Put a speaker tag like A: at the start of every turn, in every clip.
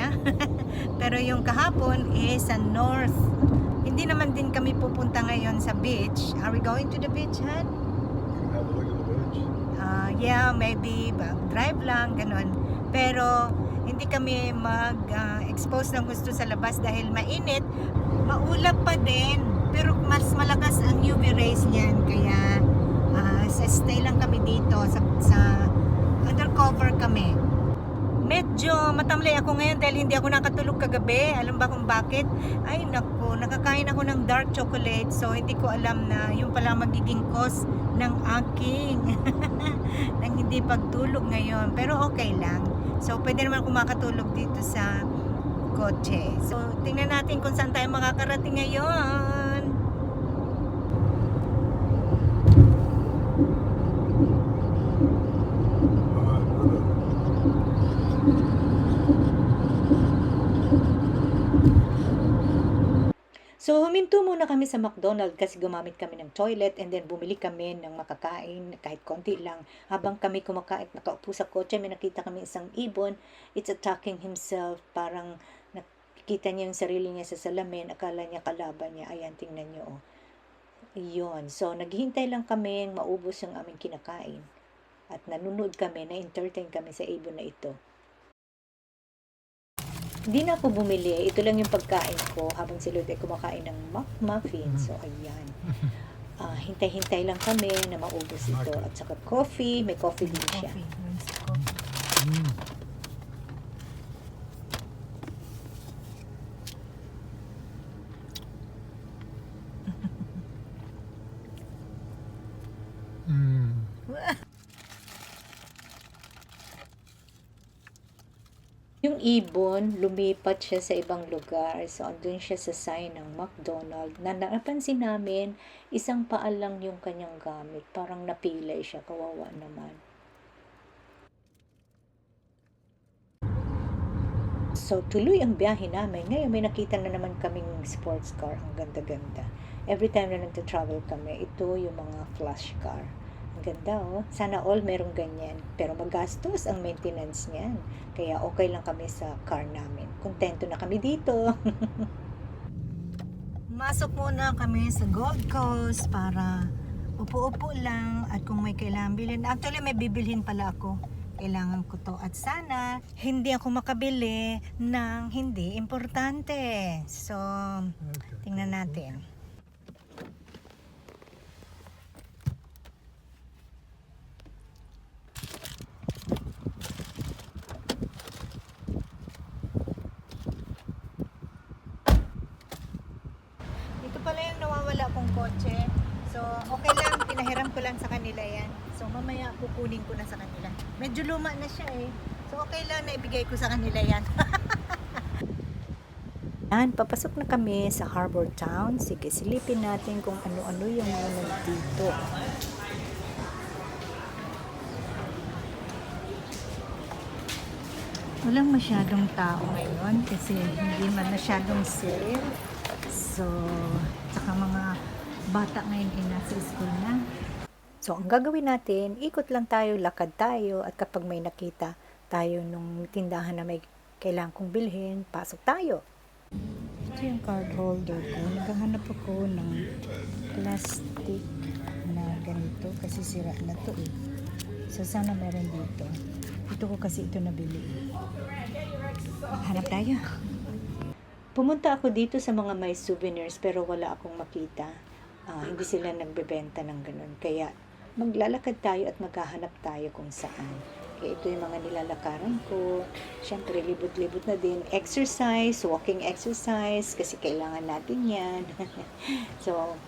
A: Australia. Pero yung kahapon is sa north. Hindi naman din kami pupunta ngayon sa beach. Are we going to the beach, Han?
B: Have a look at the beach.
A: Ah, yeah, maybe drive lang, ganun. Pero hindi kami mag-expose ng gusto sa labas dahil mainit. Maulap pa din, pero mas malakas ang UV rays niyan. Kaya ah, sa stay lang kami dito sa, sa undercover kami. Medyo matamlay ako ngayon dahil hindi ako nakatulog kagabi. Alam ba kung bakit? Ay nako, nakakain ako ng dark chocolate so hindi ko alam na yung pala magiging cause ng aking ng hindi pagtulog ngayon. Pero okay lang. So pwede naman ako makatulog dito sa kotse. So tingnan natin kung saan tayo makakarating ngayon. So, huminto muna kami sa McDonald's kasi gumamit kami ng toilet and then bumili kami ng makakain kahit konti lang. Habang kami kumakain, nakaupo sa kotse, may nakita kami isang ibon. It's attacking himself. Parang nakikita niya yung sarili niya sa salamin. Akala niya kalaban niya. Ayan, tingnan niyo. Oh. Yun. So, naghihintay lang kami maubos yung aming kinakain. At nanonood kami, na-entertain kami sa ibon na ito. Hindi na ako bumili. Ito lang yung pagkain ko habang si Lord ay kumakain ng muff- muffin. So, ayan. Ah, hintay-hintay lang kami na maubos ito. At saka coffee. May coffee din siya.
B: Mm.
A: Yung ibon, lumipat siya sa ibang lugar. So, andun siya sa sign ng McDonald. Na napansin namin, isang paa lang yung kanyang gamit. Parang napilay siya. Kawawa naman. So, tuloy ang biyahe namin. Ngayon, may nakita na naman kaming sports car. Ang ganda-ganda. Every time na nagta-travel kami, ito yung mga flash car. Ang ganda, oh. Sana all merong ganyan. Pero magastos ang maintenance niyan. Kaya okay lang kami sa car namin. Kontento na kami dito. Masok muna kami sa Gold Coast para upo-upo lang at kung may kailangan bilhin. Actually, may bibilhin pala ako. Kailangan ko to. At sana, hindi ako makabili ng hindi importante. So, tingnan natin. Dito pala yung nawawala kong kotse. So, okay lang. Pinahiram ko lang sa kanila yan. So, mamaya kukunin ko na sa kanila. Medyo luma na siya eh. So, okay lang na ibigay ko sa kanila yan. Yan, papasok na kami sa Harbor Town. Sige, silipin natin kung ano-ano yung mga nandito. Walang masyadong tao ngayon kasi hindi man masyadong sale. So, saka mga bata ngayon ay nasa school na. So, ang gagawin natin, ikot lang tayo, lakad tayo, at kapag may nakita tayo nung tindahan na may kailangan kong bilhin, pasok tayo. Ito yung card holder ko. Naghahanap ako ng plastic na ganito kasi sira na to eh. So, sana meron dito. Ito ko kasi ito nabili. Hanap tayo. Pumunta ako dito sa mga may souvenirs pero wala akong makita. Ah, hindi sila nagbebenta ng ganun. Kaya maglalakad tayo at maghahanap tayo kung saan. Kaya ito yung mga nilalakaran ko. Siyempre, libot-libot na din. Exercise, walking exercise, kasi kailangan natin yan. so,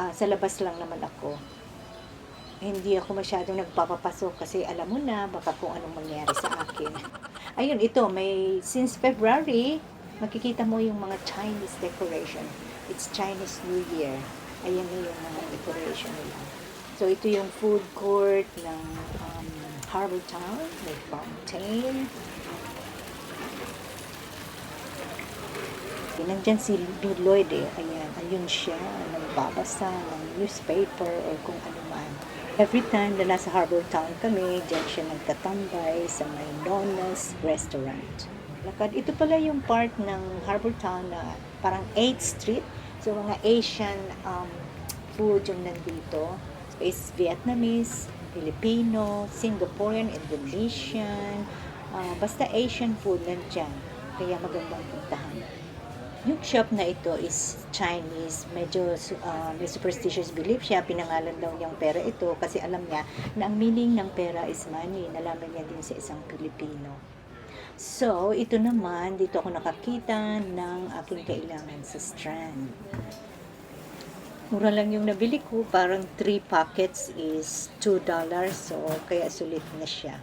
A: ah, sa labas lang naman ako. Hindi ako masyadong nagpapapasok kasi alam mo na baka kung anong mangyari sa akin. Ayun, ito, may, since February, makikita mo yung mga Chinese decoration. It's Chinese New Year. Ayan na yung mga decoration nila. So, ito yung food court ng um, Harbor Town. May fountain. Nandyan si B. Lloyd eh. Ayan, ayun siya. Nagbabasa ng newspaper or kung ano man. Every time na nasa Harbor Town kami, dyan siya nagtatambay sa may Nona's Restaurant. Lakad, ito pala yung part ng Harbor Town na parang 8th Street. So, mga Asian um, food yung nandito. Is Vietnamese, Filipino, Singaporean, Indonesian, ah, basta Asian food nandyan. Kaya magandang puntahan. Yung shop na ito is Chinese. Medyo uh, may superstitious belief siya. Pinangalan daw niyang pera ito kasi alam niya na ang meaning ng pera is money. Nalaman niya din sa isang Pilipino. So, ito naman, dito ako nakakita ng aking kailangan sa Strand. Mura lang yung nabili ko. Parang 3 packets is $2. So, kaya sulit na siya.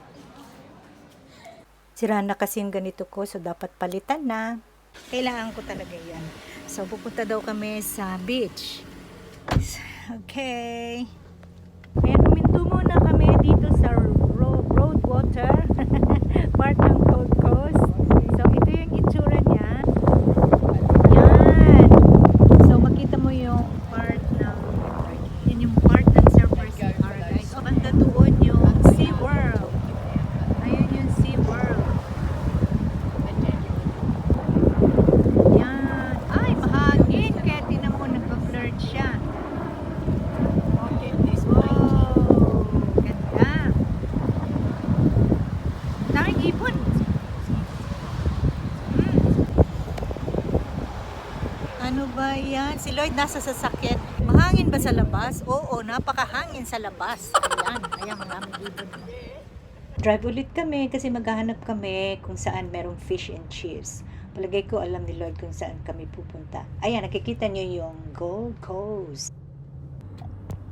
A: Sira na kasi yung ganito ko, so dapat palitan na. Kailangan ko talaga yan. So, pupunta daw kami sa beach. Okay. Kaya huminto muna kami dito sa ro- Roadwater, part ng Gold Coast. So, ito yung itsura niya. Yan. So, makita mo yung part ng, yan yung part ng Surfers Paradise. O, banda doon yung Sea World. Ayun yung Sea World. Yan. Ay, mahangin. Kaya tinan mo, nagpa-flirt siya. Wow. Ganda. Daming ibon. Hmm. Ano ba yan? Si Lloyd nasa sasakyan. Mahangin ba sa labas? Oo, napakahangin sa labas. Ayan, ayan, maraming ibon. Drive ulit kami kasi maghahanap kami kung saan merong fish and chips. Palagay ko alam ni Lloyd kung saan kami pupunta. Ayan, nakikita niyo yung Gold Coast.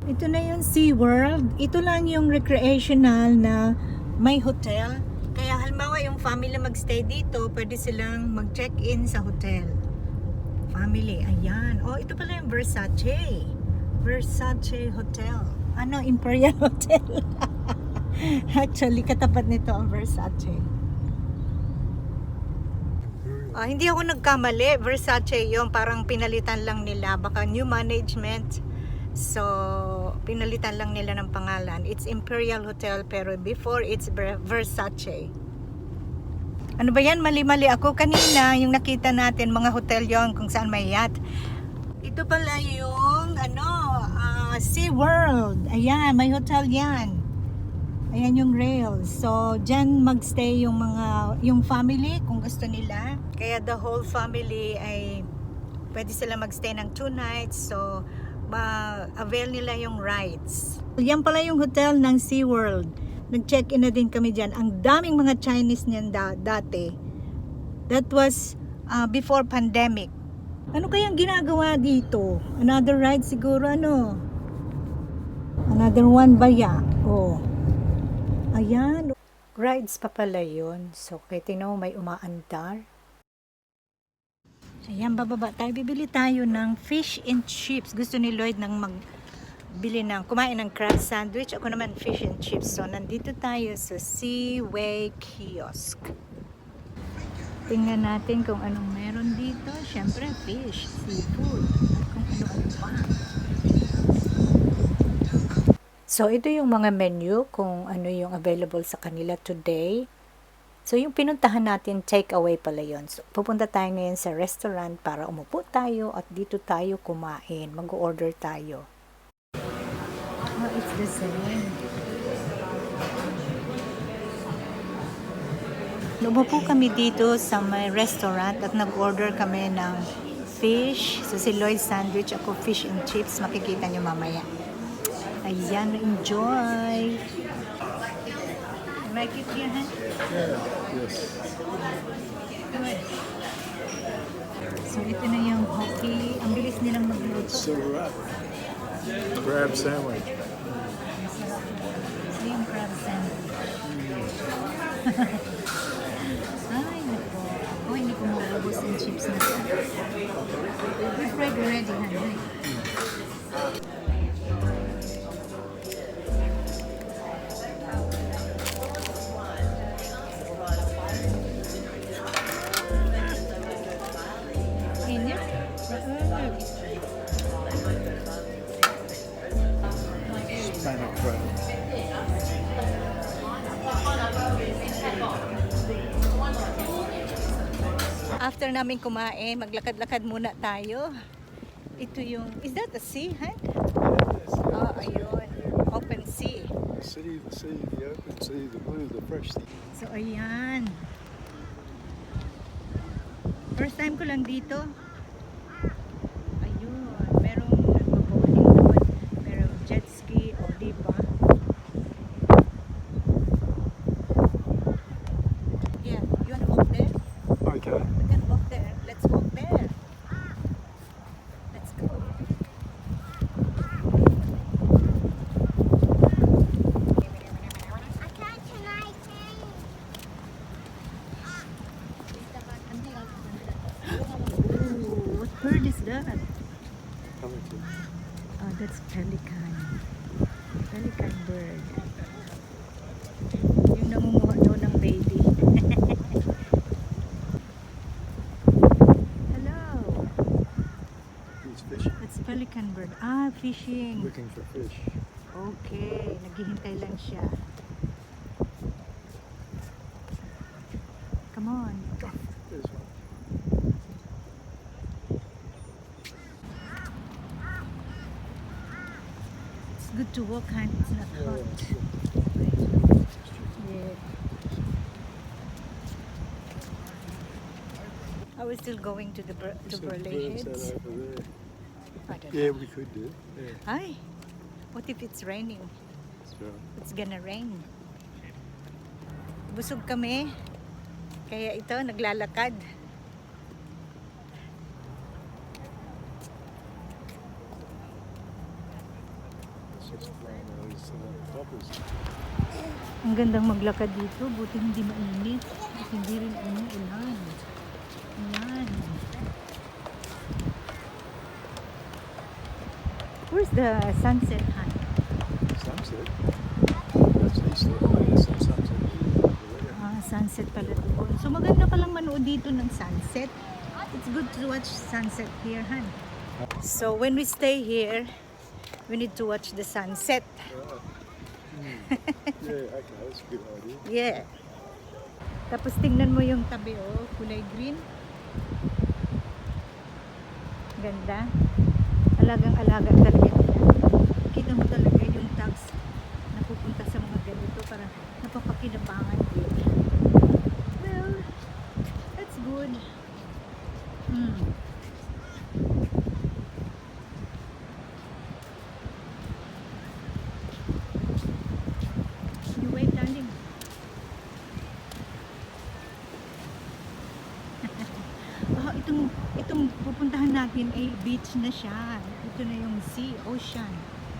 A: Ito na yung SeaWorld. Ito lang yung recreational na may hotel. Kaya halimbawa yung family magstay dito, pwede silang mag-check-in sa hotel. Family, ayan. Oh, ito pala yung Versace. Versace Hotel. Ano, Imperial Hotel. Actually, katapat nito ang Versace. Ah, hindi ako nagkamali. Versace yung parang pinalitan lang nila. Baka new management. So, pinalitan lang nila ng pangalan. It's Imperial Hotel pero before it's Ver- Versace. Ano ba yan? Mali-mali ako kanina. Yung nakita natin, mga hotel yon kung saan may yacht. Ito pala yung ano, ah, Sea World. Ayan, may hotel yan. Ayan yung rails. So, dyan magstay yung mga, yung family kung gusto nila. Kaya the whole family ay pwede sila magstay ng two nights. So, ma-avail nila yung rides. Yan pala yung hotel ng SeaWorld. Nag-check-in na din kami dyan. Ang daming mga Chinese niyan da- dati. That was uh, before pandemic. Ano kayang ginagawa dito? Another ride siguro ano? Another one ba ya? Oh. Ayan. Rides pa pala yun. So, kaya tingnan mo may umaandar. Ayan, bababa tayo. Bibili tayo ng fish and chips. Gusto ni Lloyd nang magbili ng, kumain ng crab sandwich. Ako naman fish and chips. So, nandito tayo sa Seaway Kiosk. Tingnan natin kung anong meron dito. Siyempre, fish, seafood, at kung ano-ano pa. So, ito yung mga menu kung ano yung available sa kanila today. So, yung pinuntahan natin, take away pala yun. So, pupunta tayo ngayon sa restaurant para umupo tayo at dito tayo kumain. Mag-order tayo. It's the same. Umupo kami dito sa may restaurant at nag-order kami ng fish. So, si Lloyd sandwich, ako fish and chips. Makikita nyo mamaya. Ayan, enjoy! Like it?
B: Yes.
A: Good. So, ito na yung hockey. Ang bilis nilang magluto.
B: So wrap. Crab sandwich.
A: Ay, nako. Ako, hindi ko maubos yung chips na. We've read already, honey. After namin kumain, maglakad-lakad muna tayo. Ito yung, is that a sea, huh?
B: Yes.
A: Oh, ayun. Open sea.
B: The sea, the sea, the open sea, the blue, the fresh sea.
A: So, ayan. First time ko lang dito. Ayun. Merong nagbo-boating doon. Merong jet ski. O, di ba? Yeah. You wanna walk there?
B: Okay.
A: We can walk there. Let's walk there. Let's go.
C: I can't tonight,
A: Ooh, what is that? Oh, that's pelican. Pelican bird. Yung nangunguha daw ng baby. Hello.
B: He's fishing.
A: That's pelican bird. Ah, fishing.
B: Looking for fish.
A: Okay, naghihintay lang siya. Come on.
B: There's one.
A: It's good to walk, and it's not
B: Yeah,
A: hot.
B: yeah.
A: Are we still going to the Ber- to Heads?
B: there.
A: I don't
B: Yeah,
A: know.
B: we could do. Yeah,
A: Ay, what if it's raining?
B: so
A: It's gonna rain. Busog kami. Kaya ito, naglalakad. Ang gandang maglakad dito, buti hindi mainit. At hindi rin umuulan. Ayan. Where's the sunset hut?
B: Sunset. That's east of oh, yeah, some sunset.
A: Ah, sunset pala doon. So maganda palang manood dito ng sunset. It's good to watch sunset here, Han. So when we stay here, we need to watch the sunset.
B: Right. Yeah, okay, that's good idea.
A: Yeah. Tapos tingnan mo yung tabi, oh, kulay green. Ganda. Alagang-alaga talaga. Kita mo talaga yung tags na pupunta sa mga ganito para napapakinabangan din. Well, that's good. Hmm. You wait, darling. Ah, itong, itong pupuntahan natin ay beach na siya. Ito na yung sea, ocean.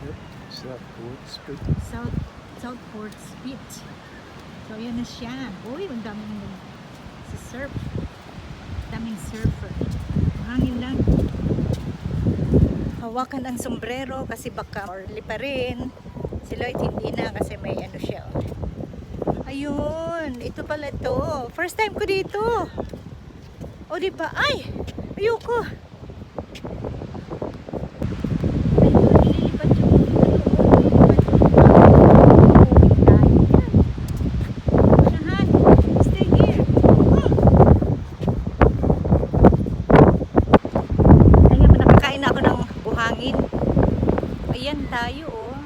B: Yep. Southport Street.
A: South, Southport Beach. So, yan na siya. Uy, ang daming si surf. Daming surfer. Hangin lang. Hawakan ang sombrero kasi baka or liparin. Si Lloyd hindi na kasi may ano siya. Ayun, ito pala to. First time ko dito. O di ba? Ay, ayoko. Ayun, ililipat yung Shahan, stay here. Ayan, nakakain na ako ng buhangin. Ayan tayo, oh.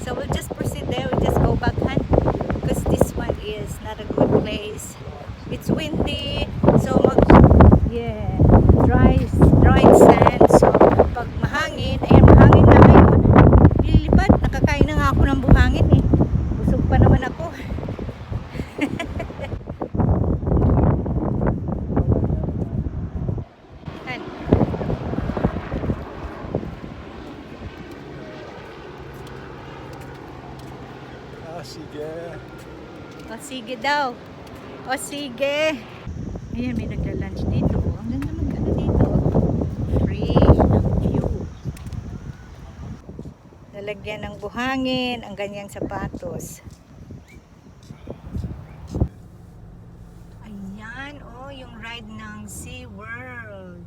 A: so we'll just proceed there. We'll just go back, Han. Because this one is not a good place. It's windy. So, mag, yeah, dry, dry sand. So, pag mahangin, ayan, mahangin na ngayon. Lilipad, nakakain na nga ako ng buhangin eh. Busog pa naman ako. Han,
B: Ah, sige.
A: O sige daw. O sige. Ayan, may nagla-lunch dito. Ang ganda mag ano dito. Free ng view. Lalagyan ng buhangin ang ganyang sapatos. Ayan, oh, yung ride ng Sea World.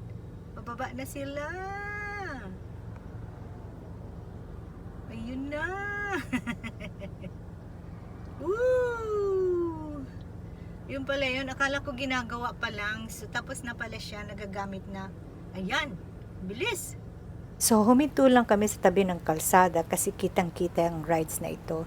A: Pababa na sila. Ayun na. Woo! Yung pala yun, akala ko ginagawa pa lang. So, tapos na pala siya, nagagamit na. Ayan, bilis. So, huminto lang kami sa tabi ng kalsada kasi kitang-kita ang rides na ito.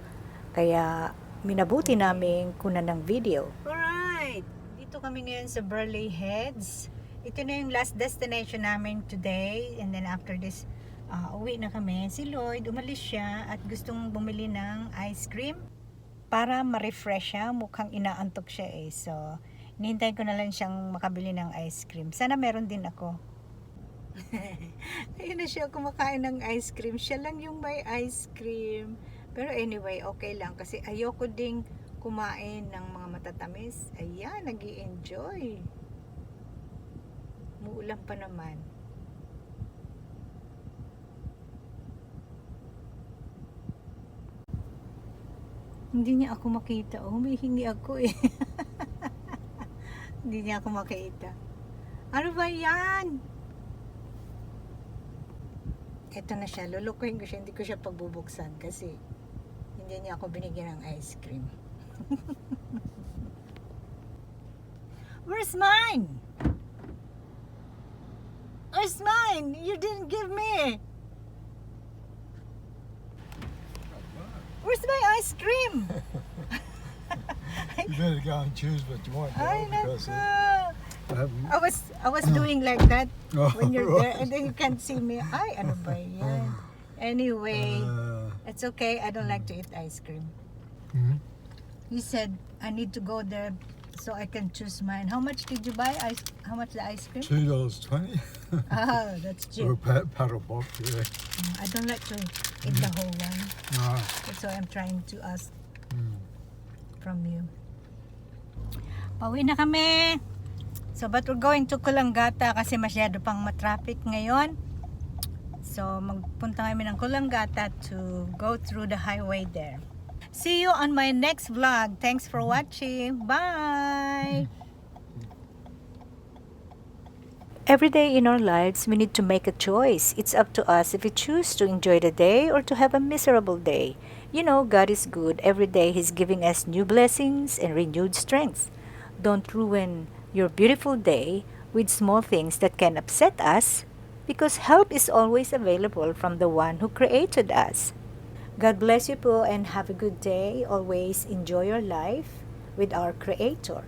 A: Kaya, minabuti namin kunan ng video. Alright, dito kami ngayon sa Burley Heads. Ito na yung last destination namin today. And then after this, uh, uwi na kami. Si Lloyd, umalis siya at gustong bumili ng ice cream para ma-refresh siya. Mukhang inaantok siya eh. So, hinihintay ko na lang siyang makabili ng ice cream. Sana meron din ako. Ayun na siya kumakain ng ice cream. Siya lang yung may ice cream. Pero anyway, okay lang. Kasi ayoko ding kumain ng mga matatamis. Ayan, nag enjoy Muulan pa naman. Hindi niya ako makita. Oh, humihingi ako eh. Hindi niya ako makita. Ano ba yan? Ito na siya. Lulukuhin ko siya. Hindi ko siya pagbubuksan kasi hindi niya ako binigyan ng ice cream. Where's mine? Where's mine? You didn't give me. Where's my ice cream?
B: You better go and choose what you want, though,
A: Ay,
B: because uh, I haven't.
A: I was I was doing like that
B: Oh,
A: when you're there and then you can't see me. Ay, ano ba yan? Anyway,
B: Uh,
A: it's okay. I don't like to eat ice cream.
B: mhm.
A: He said I need to go there so I can choose mine. How much did you buy? Ice? How much the ice cream?
B: Two dollars twenty.
A: Oh, that's
B: Or a
A: cheap.
B: pa- paddle box, yeah.
A: Mm, I don't like to eat the whole one.
B: Ah,
A: That's why I'm trying to ask
B: mm.
A: from you. Pauwi na kami. So, but we're going to Kulangata kasi masyado pang matraffic ngayon. So, magpunta kami ng Kulangata to go through the highway there. See you on my next vlog. Thanks for watching. Bye! Every day in our lives, we need to make a choice. It's up to us if we choose to enjoy the day or to have a miserable day. You know, God is good. Every day, He's giving us new blessings and renewed strength. Don't ruin your beautiful day with small things that can upset us because help is always available from the one who created us. God bless you po and have a good day. Always enjoy your life with our Creator.